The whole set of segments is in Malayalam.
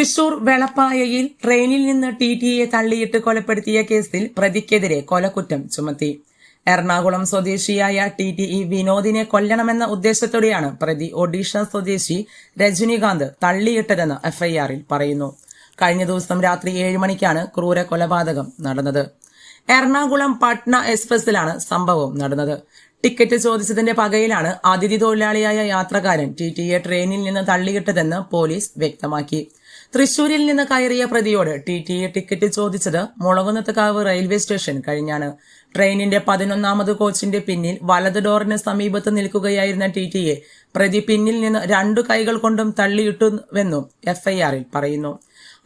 തൃശൂർ വെളപ്പായയിൽ ട്രെയിനിൽ നിന്ന് ടി ടിയെ തള്ളിയിട്ട് കൊലപ്പെടുത്തിയ കേസിൽ പ്രതിക്കെതിരെ കൊലക്കുറ്റം ചുമത്തി. എറണാകുളം സ്വദേശിയായ ടി ടി ഇ വിനോദിനെ കൊല്ലണമെന്ന ഉദ്ദേശത്തോടെയാണ് പ്രതി ഒഡീഷ സ്വദേശി രജനികാന്ത് തള്ളിയിട്ടതെന്ന് എഫ്ഐആറിൽ പറയുന്നു. കഴിഞ്ഞ ദിവസം രാത്രി ഏഴ് മണിക്കാണ് ക്രൂര കൊലപാതകം നടന്നത്. എറണാകുളം പട്ന എക്സ്പ്രസിലാണ് സംഭവം നടന്നത്. ടിക്കറ്റ് ചോദിച്ചതിന്റെ പകയിലാണ് അതിഥി തൊഴിലാളിയായ യാത്രക്കാരൻ ടി ട്രെയിനിൽ നിന്ന് തള്ളിയിട്ടതെന്ന് പോലീസ് വ്യക്തമാക്കി. തൃശൂരിൽ നിന്ന് കയറിയ പ്രതിയോട് ടി ടി എ ടിക്കറ്റ് ചോദിച്ചത് മുളകുന്നത്തുകാവ് റെയിൽവേ സ്റ്റേഷൻ കഴിഞ്ഞാണ്. ട്രെയിനിന്റെ പതിനൊന്നാമത് കോച്ചിന്റെ പിന്നിൽ വലത് ഡോറിന് സമീപത്ത് നിൽക്കുകയായിരുന്ന ടി ടിയെ പ്രതി പിന്നിൽ നിന്ന് രണ്ടു കൈകൾ കൊണ്ടും തള്ളിയിട്ടുവെന്നും എഫ്ഐആറിൽ പറയുന്നു.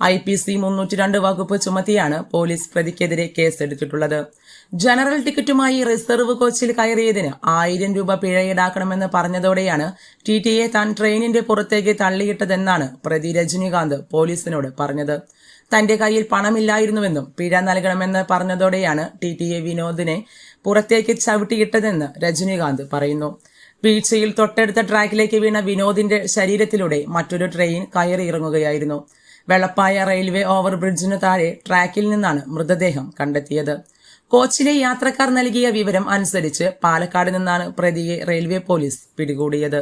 ഐ പി സി മുന്നൂറ്റി രണ്ട് വകുപ്പ് ചുമത്തിയാണ് പോലീസ് പ്രതിക്കെതിരെ കേസെടുത്തിട്ടുള്ളത്. ജനറൽ ടിക്കറ്റുമായി റിസർവ് കോച്ചിൽ കയറിയതിന് ആയിരം രൂപ പിഴ ഈടാക്കണമെന്ന് പറഞ്ഞതോടെയാണ് ടി ടിയെ താൻ ട്രെയിനിന്റെ പുറത്തേക്ക് തള്ളിയിട്ടതെന്നാണ് പ്രതി രജനികാന്ത് പോലീസിനോട് പറഞ്ഞത്. തന്റെ കയ്യിൽ പണമില്ലായിരുന്നുവെന്നും പിഴ നൽകണമെന്ന് പറഞ്ഞതോടെയാണ് ടി ടി എ വിനോദിനെ പുറത്തേക്ക് ചവിട്ടിയിട്ടതെന്ന് രജനീകാന്ത് പറയുന്നു. വീഴ്ചയിൽ തൊട്ടടുത്ത ട്രാക്കിലേക്ക് വീണ വിനോദിന്റെ ശരീരത്തിലൂടെ മറ്റൊരു ട്രെയിൻ കയറിയിറങ്ങുകയായിരുന്നു. വെള്ളപ്പായ റെയിൽവേ ഓവർ ബ്രിഡ്ജിനു താഴെ ട്രാക്കിൽ നിന്നാണ് മൃതദേഹം കണ്ടെത്തിയത്. കോച്ചിലെ യാത്രക്കാർ നൽകിയ വിവരം അനുസരിച്ച് പാലക്കാട് നിന്നാണ് പ്രതിയെ റെയിൽവേ പോലീസ് പിടികൂടിയത്.